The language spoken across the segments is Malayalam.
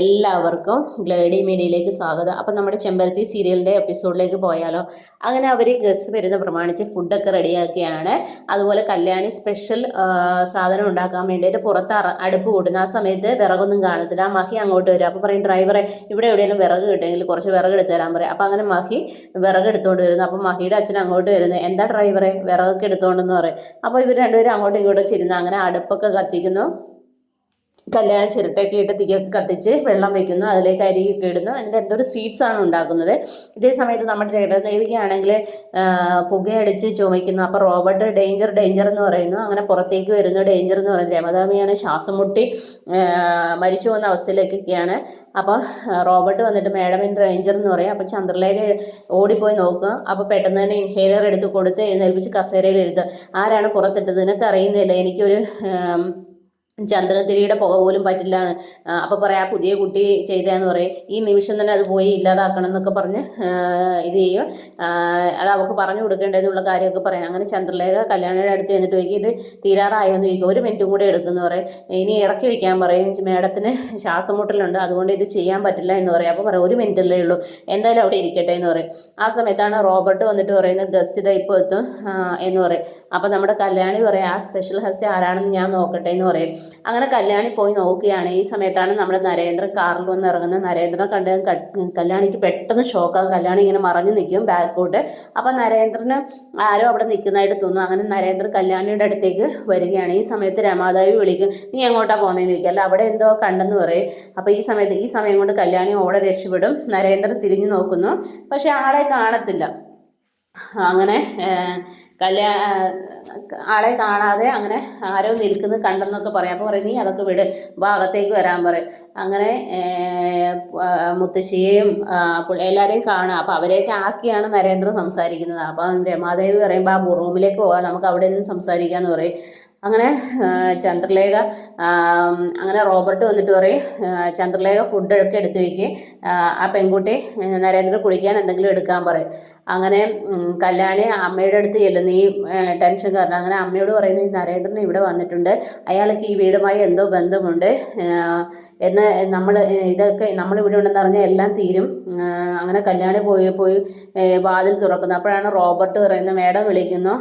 എല്ലാവർക്കും ഗ്ലേഡി മീഡിയയിലേക്ക് സ്വാഗതം. അപ്പം നമ്മുടെ ചെമ്പരത്തി സീരിയലിന്റെ എപ്പിസോഡിലേക്ക് പോയാലോ. അങ്ങനെ അവർ ഗസ്റ്റ് വരുന്ന പ്രമാണിച്ച് ഫുഡൊക്കെ റെഡിയാക്കിയാണ്. അതുപോലെ കല്യാണി സ്പെഷ്യൽ സാധനം ഉണ്ടാക്കാൻ വേണ്ടിയിട്ട് പുറത്ത് അടുപ്പ് കൂടുന്ന ആ സമയത്ത് വിറകൊന്നും കാണത്തില്ല. ആ മഹി അങ്ങോട്ട് വരും. അപ്പോൾ പറയും ഡ്രൈവറെ ഇവിടെ എവിടെയെങ്കിലും വിറക് കിട്ടുമെങ്കിൽ കുറച്ച് വിറക് എടുത്ത് തരാൻ പറയും. അപ്പോൾ അങ്ങനെ മഹി വിറക് എടുത്തുകൊണ്ട് വരുന്നു. അപ്പോൾ മഹിയുടെ അച്ഛൻ അങ്ങോട്ട് വരുന്നു. എന്താ ഡ്രൈവറെ വിറകൊക്കെ എടുത്തുകൊണ്ടെന്ന് പറയും. അപ്പോൾ ഇവർ രണ്ടുപേരും അങ്ങോട്ടും ഇങ്ങോട്ടും ചിരുന്ന് അങ്ങനെ അടുപ്പൊക്കെ കത്തിക്കുന്നു. കല്യാണ ചിരട്ടയൊക്കെ ഇട്ട് തീയൊക്കെ കത്തിച്ച് വെള്ളം വെക്കുന്നു അതിലേക്ക് അരിയൊക്കെ ഇടുന്നു. അതിന്റെ എന്തൊരു സീഡ്സ് ആണ് ഉണ്ടാക്കുന്നത്. ഇതേ സമയത്ത് നമ്മുടെ രേഖദേവികയാണെങ്കിൽ പുകയടിച്ച് ചുമയ്ക്കുന്നു. അപ്പോൾ റോബർട്ട് ഡേഞ്ചർ ഡേഞ്ചർ എന്ന് പറയുന്നു. അങ്ങനെ പുറത്തേക്ക് വരുന്നു. ഡേഞ്ചർ എന്ന് പറയുന്നത് രമതാമിയാണ് ശ്വാസം മുട്ടി മരിച്ചു പോകുന്ന അവസ്ഥയിലേക്കൊക്കെയാണ്. അപ്പോൾ റോബർട്ട് വന്നിട്ട് മാഡം ഇൻ ഡേഞ്ചർ എന്ന് പറയും. അപ്പോൾ ചന്ദ്രലേഖ ഓടിപ്പോയി നോക്കുക. അപ്പോൾ പെട്ടെന്ന് തന്നെ ഇൻഹേലർ എടുത്ത് കൊടുത്ത് എഴുന്നേൽപ്പിച്ച് കസേരയിൽ എഴുതുക ആരാണ് പുറത്തിട്ടത്? നിനക്ക് അറിയുന്നില്ല എനിക്കൊരു ചന്ദ്രത്തിരിയുടെ പുക പോലും പറ്റില്ല. അപ്പോൾ പറയാം ആ പുതിയ കുട്ടി ചെയ്തതെന്ന് പറയും. ഈ നിമിഷം തന്നെ അത് പോയി ഇല്ലാതാക്കണം എന്നൊക്കെ പറഞ്ഞ് ഇത് ചെയ്യും. അത് അവൾക്ക് പറഞ്ഞു കൊടുക്കേണ്ടതെന്നുള്ള കാര്യമൊക്കെ പറയാം. അങ്ങനെ ചന്ദ്രലേഖ കല്യാണിയുടെ അടുത്ത് ചെന്നിട്ട് ചോദിക്കും ഇത് തീരാറായോ എന്ന് ചോദിക്കും. ഒരു മിനിറ്റും കൂടെ എടുക്കുമെന്ന് പറയും. ഇനി ഇറക്കി വയ്ക്കാൻ പറയും. മേഡത്തിന് ശ്വാസം മുട്ടലുണ്ട് അതുകൊണ്ട് ഇത് ചെയ്യാൻ പറ്റില്ല എന്ന് പറയും. അപ്പോൾ പറയാം ഒരു മിനിറ്റല്ലേ ഉള്ളൂ. എന്തായാലും അവിടെ ഇരിക്കട്ടെ എന്ന് പറയും. ആ സമയത്താണ് റോബർട്ട് വന്നിട്ട് പറയുന്നത് ഗസ്റ്റ് ഇപ്പോൾ എത്തും എന്ന് പറയും. അപ്പോൾ നമ്മുടെ കല്യാണി പറയും ആ സ്പെഷ്യൽ ഹസ്റ്റ് ആരാണെന്ന് ഞാൻ നോക്കട്ടെ എന്ന് പറയും. അങ്ങനെ കല്യാണി പോയി നോക്കുകയാണ്. ഈ സമയത്താണ് നമ്മുടെ നരേന്ദ്രൻ കാറിൽ വന്ന് ഇറങ്ങുന്നത്. നരേന്ദ്രൻ കണ്ട് കല്യാണിക്ക് പെട്ടെന്ന് ഷോക്കാകും കല്യാണി ഇങ്ങനെ മറഞ്ഞു നിൽക്കും ബാക്കോട്ട് അപ്പം നരേന്ദ്രന് ആരോ അവിടെ നിൽക്കുന്നതായിട്ട് തോന്നും അങ്ങനെ നരേന്ദ്രൻ കല്യാണിയുടെ അടുത്തേക്ക് വരികയാണ്. ഈ സമയത്ത് രമാദേവി വിളിക്കും നീ എങ്ങോട്ടാ പോകുന്നതെന്ന് ചോദിക്കുക അല്ല അവിടെ എന്തോ കണ്ടെന്ന് പറയും. അപ്പോൾ ഈ സമയത്ത് ഈ സമയം കൊണ്ട് കല്യാണി ഓടെ രക്ഷപ്പെടും. നരേന്ദ്രൻ തിരിഞ്ഞു നോക്കുന്നു. പക്ഷെ ആളെ കാണത്തില്ല. അങ്ങനെ കല്യാ ആളെ കാണാതെ അങ്ങനെ ആരോ നിൽക്കുന്നത് കണ്ടെന്നൊക്കെ പറയും. അപ്പോൾ പറയും നീ അതൊക്കെ വിട്. ഭാഗത്തേക്ക് വരാൻ പറയും. അങ്ങനെ മുത്തശ്ശിയെയും എല്ലാവരെയും കാണുക. അപ്പോൾ അവരെയൊക്കെ ആക്കിയാണ് നരേന്ദ്ര സംസാരിക്കുന്നത്. അപ്പം രമാദേവി പറയുമ്പോൾ ആ റൂമിലേക്ക് പോകാം നമുക്ക് അവിടെ നിന്ന് സംസാരിക്കാമെന്ന് പറയും. അങ്ങനെ ചന്ദ്രലേഖ അങ്ങനെ റോബർട്ട് വന്നിട്ട് പറയും ചന്ദ്രലേഖ ഫുഡൊക്കെ എടുത്തു വയ്ക്ക് ആ പെൺകുട്ടി നരേന്ദ്രൻ കുളിക്കാൻ എന്തെങ്കിലും എടുക്കാൻ പറയും. അങ്ങനെ കല്യാണി അമ്മയുടെ അടുത്ത് ചെല്ലുന്നു ഈ ടെൻഷൻ കാരണം. അങ്ങനെ അമ്മയോട് പറയുന്നു ഈ നരേന്ദ്രൻ ഇവിടെ വന്നിട്ടുണ്ട്. അയാൾക്ക് ഈ വീടുമായി എന്തോ ബന്ധമുണ്ട്. എന്ന് നമ്മൾ ഇതൊക്കെ നമ്മൾ ഇവിടെ ഉണ്ടെന്ന് പറഞ്ഞാൽ എല്ലാം തീരും. അങ്ങനെ കല്യാണി പോയി പോയി വാതിൽ തുറക്കുന്നു. അപ്പോഴാണ് റോബർട്ട് പറയുന്നത് മേഡം വിളിക്കുന്നു.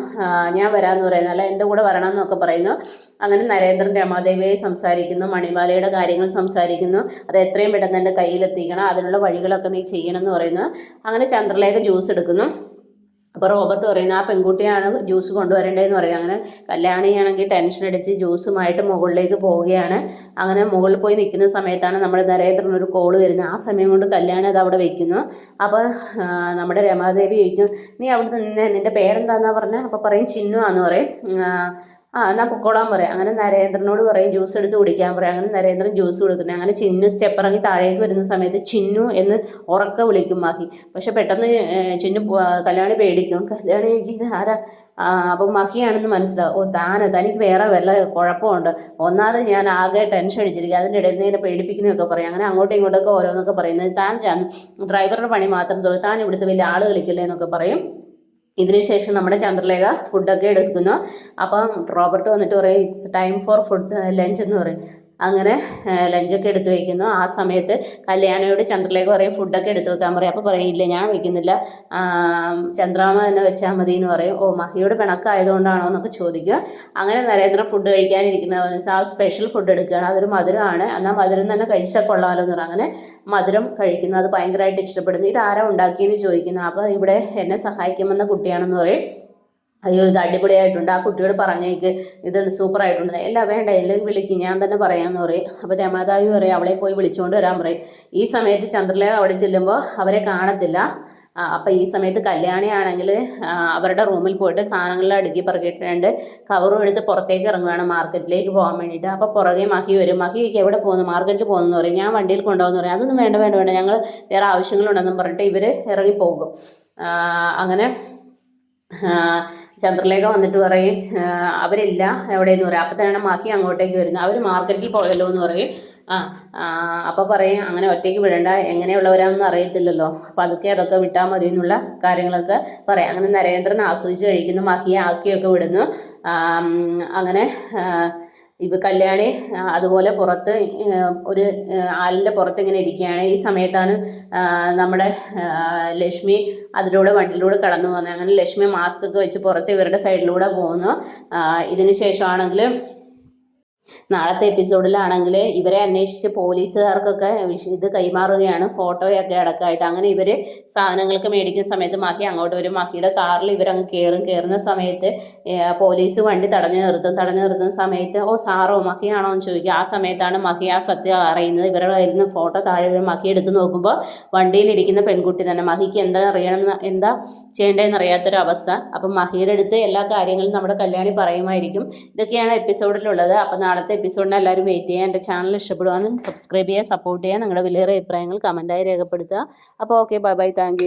ഞാൻ വരാമെന്ന് പറയുന്നത് അല്ല എന്റെ കൂടെ വരണം എന്നൊക്കെ പറയുന്നു. അങ്ങനെ നരേന്ദ്രൻ രമാദേവിയെ സംസാരിക്കുന്നു മണിമാലയുടെ കാര്യങ്ങൾ സംസാരിക്കുന്നു അത് എത്രയും പെട്ടെന്ന് എന്റെ കയ്യിലെത്തിക്കണം അതിനുള്ള വഴികളൊക്കെ നീ ചെയ്യണം എന്ന് പറയുന്നു. അങ്ങനെ ചന്ദ്രലേഖ ജ്യൂസ് എടുക്കുന്നു. അപ്പോൾ റോബർട്ട് പറയുന്നു ആ പെൺകുട്ടിയാണ് ജ്യൂസ് കൊണ്ടുവരേണ്ടതെന്ന് പറയും. അങ്ങനെ കല്യാണിയാണെങ്കിൽ ടെൻഷൻ അടിച്ച് ജ്യൂസുമായിട്ട് മുകളിലേക്ക് പോവുകയാണ്. അങ്ങനെ മുകളിൽ പോയി നിൽക്കുന്ന സമയത്താണ് നമ്മുടെ നരേന്ദ്രൻ ഒരു കോൾ വരുന്നത്. ആ സമയം കൊണ്ട് കല്യാണി അത് അവിടെ വയ്ക്കുന്നു അപ്പോൾ നമ്മുടെ രമാദേവി ചോദിക്കും നീ അവിടെ നിന്ന് നിന്റെ പേരെന്താണെന്നാണ് പറഞ്ഞത് അപ്പോൾ പറയും ചിന്നു ആന്ന് പറയും ആ എന്നാൽ പൊക്കോളാൻ പറയാം. അങ്ങനെ നരേന്ദ്രനോട് പറയും ജ്യൂസ് എടുത്ത് കുടിക്കാൻ പറയാം. അങ്ങനെ നരേന്ദ്രൻ ജ്യൂസ് കൊടുക്കുന്നത് അങ്ങനെ ചിന്നു സ്റ്റെപ്പ് ഇറങ്ങി താഴേക്ക് വരുന്ന സമയത്ത് ചിന്നു എന്ന് ഉറക്ക വിളിക്കും മാഹി. പക്ഷെ പെട്ടെന്ന് ചിന്നു കല്യാണി പേടിക്കും. കല്യാണി ചോദിക്കുന്നത് ആരാ? അപ്പം മഹിയാണെന്ന് മനസ്സിലാവും. ഓ താന തനിക്ക് വേറെ വല്ല കുഴപ്പമുണ്ട്. ഒന്നാമത് ഞാൻ ആകെ ടെൻഷൻ അടിച്ചിരിക്കുക അതിന്റെ ഇടയിൽ നിന്ന് പേടിപ്പിക്കുന്നതൊക്കെ പറയും. അങ്ങനെ അങ്ങോട്ടും ഇങ്ങോട്ടൊക്കെ ഓരോന്നൊക്കെ പറയുന്നത്. താൻ ഡ്രൈവറുടെ പണി മാത്രം തോന്നും താൻ ഇവിടുത്തെ വലിയ ആൾ കളിക്കില്ലേ എന്നൊക്കെ പറയും. ഇതിനുശേഷം നമ്മുടെ ചന്ദ്രലേഖ ഫുഡൊക്കെ എടുക്കുന്നു. അപ്പം റോബർട്ട് വന്നിട്ട് പറയും it's time for food lunch എന്ന് പറയും. അങ്ങനെ ലഞ്ചൊക്കെ എടുത്ത് വയ്ക്കുന്നു ആ സമയത്ത് കല്യാണിയോട് ചന്ദ്രലേഖ പറയും ഫുഡൊക്കെ എടുത്ത് വെക്കാൻ പറയും. അപ്പോൾ പറയും ഇല്ല ഞാൻ വയ്ക്കുന്നില്ല ചന്ദ്രാമ തന്നെ വെച്ചാൽ മതി എന്ന് പറയും. ഓ മഹിയോട് പിണക്കായതുകൊണ്ടാണോ എന്നൊക്കെ ചോദിക്കുക. അങ്ങനെ നരേന്ദ്ര ഫുഡ് കഴിക്കാനിരിക്കുന്ന ആ സ്പെഷ്യൽ ഫുഡ് എടുക്കുകയാണ്. അതൊരു മധുരമാണ്. എന്നാൽ മധുരം തന്നെ കഴിച്ചാൽ കൊള്ളാമല്ലോ എന്ന് പറയും. അങ്ങനെ മധുരം കഴിക്കുന്നു അത് ഭയങ്കരമായിട്ട് ഇഷ്ടപ്പെടുന്നു. ഇത് ആരാ ഉണ്ടാക്കിയെന്ന് ചോദിക്കുന്നു. അപ്പോൾ ഇവിടെ എന്നെ സഹായിക്കുമെന്ന കുട്ടിയാണെന്ന് പറയും. അയ്യോ ഇത് അടിപൊളിയായിട്ടുണ്ട്. ആ കുട്ടിയോട് പറഞ്ഞേക്ക് ഇത് സൂപ്പറായിട്ടുണ്ട്. എല്ലാം വേണ്ട എല്ലാം വിളിക്ക്. ഞാൻ തന്നെ പറയാമെന്ന് പറയും. അപ്പോൾ രമാതാവി പറയും അവളെ പോയി വിളിച്ചുകൊണ്ട് വരാൻ പറയും. ഈ സമയത്ത് ചന്ദ്രലേഖ അവിടെ ചെല്ലുമ്പോൾ അവരെ കാണത്തില്ല. അപ്പം ഈ സമയത്ത് കല്യാണിയാണെങ്കിൽ അവരുടെ റൂമിൽ പോയിട്ട് സാധനങ്ങളെല്ലാം അടുക്കി പറക്കിയിട്ടുണ്ട്. കവറും എടുത്ത് പുറത്തേക്ക് ഇറങ്ങുകയാണ് മാർക്കറ്റിലേക്ക് പോകാൻ വേണ്ടിയിട്ട്. അപ്പോൾ പുറകെ മഹി വരും. മഹിക്ക് എവിടെ പോകുന്നു? മാർക്കറ്റിൽ പോകുന്നു പറയും. ഞാൻ വണ്ടിയിൽ കൊണ്ടുപോകുന്നു പറയും. അതൊന്നും വേണ്ട വേണ്ട വേണ്ട. ഞങ്ങൾ വേറെ ആവശ്യങ്ങളുണ്ടെന്നും പറഞ്ഞിട്ട് ഇവർ ഇറങ്ങിപ്പോകും. അങ്ങനെ ചന്ദ്രലേഖ വന്നിട്ട് പറയും അവരില്ല എവിടെയെന്ന് പറയും. അപ്പം തന്നെ മാക്കി അങ്ങോട്ടേക്ക് വരുന്നു. അവർ മാർക്കറ്റിൽ പോയല്ലോ എന്ന് പറയും. ആ അപ്പോൾ പറയും അങ്ങനെ ഒറ്റയ്ക്ക് വിടണ്ട. എങ്ങനെയുള്ളവരാണെന്ന് അറിയത്തില്ലല്ലോ. അപ്പം അതൊക്കെ അതൊക്കെ വിട്ടാൽ മതി എന്നുള്ള കാര്യങ്ങളൊക്കെ പറയാം. അങ്ങനെ നരേന്ദ്രൻ ആസ്വദിച്ച് കഴിക്കുന്നു. മഹിയെ ആക്കിയൊക്കെ വിടുന്നു. അങ്ങനെ ഇവ കല്യാണി അതുപോലെ പുറത്ത് ഒരു ആലിന്റെ പുറത്ത് ഇങ്ങനെ ഇരിക്കുകയാണ്. ഈ സമയത്താണ് നമ്മുടെ ലക്ഷ്മി അതിലൂടെ വണ്ടിയിലൂടെ കടന്നു പോകുന്നത്. അങ്ങനെ ലക്ഷ്മി മാസ്ക് ഒക്കെ വെച്ച് പുറത്ത് ഇവരുടെ സൈഡിലൂടെ പോകുന്നു. ഇതിന് ശേഷമാണെങ്കിൽ നാളത്തെ എപ്പിസോഡിലാണെങ്കിൽ ഇവരെ അന്വേഷിച്ച് പോലീസുകാർക്കൊക്കെ ഇത് കൈമാറുകയാണ്. ഫോട്ടോയൊക്കെ അടക്കമായിട്ട്. അങ്ങനെ ഇവർ സാധനങ്ങൾക്ക് മേടിക്കുന്ന സമയത്ത് മാഹി അങ്ങോട്ട് വരും. മാഹിയുടെ കാറിൽ ഇവരങ്ങ് കയറും കയറുന്ന സമയത്ത് പോലീസ് വണ്ടി തടഞ്ഞു നിർത്തും. തടഞ്ഞു നിർത്തുന്ന സമയത്ത് ഓ സാറോ മഹിയാണോ? എന്ന് ചോദിക്കും. ആ സമയത്താണ് മഹി ആ സത്യം അറിയുന്നത്. ഇവരുടെ കയ്യിൽ നിന്ന് ഫോട്ടോ താഴെ. മഹി എടുത്ത് നോക്കുമ്പോൾ വണ്ടിയിലിരിക്കുന്ന പെൺകുട്ടി തന്നെ. മഹിക്ക് എന്താ അറിയണമെന്ന് എന്താ ചെയ്യേണ്ടതെന്ന് അറിയാത്തൊരവസ്ഥ അപ്പം മഹിയുടെ അടുത്ത് എല്ലാ കാര്യങ്ങളും നമ്മുടെ കല്യാണി പറയുമായിരിക്കും. ഇതൊക്കെയാണ് എപ്പിസോഡിലുള്ളത്. അപ്പോൾ നാളത്തെ എപ്പിസോഡിന് എല്ലാവരും വെയിറ്റ് ചെയ്യുക എന്റെ ചാനൽ ഇഷ്ടപ്പെടുവാനും സബ്സ്ക്രൈബ് ചെയ്യുക സപ്പോർട്ട് ചെയ്യുക നിങ്ങളുടെ വിലയേറിയ അഭിപ്രായങ്ങൾ കമന്റായി രേഖപ്പെടുത്തുക. അപ്പോൾ ഓക്കെ ബൈ ബൈ താങ്ക്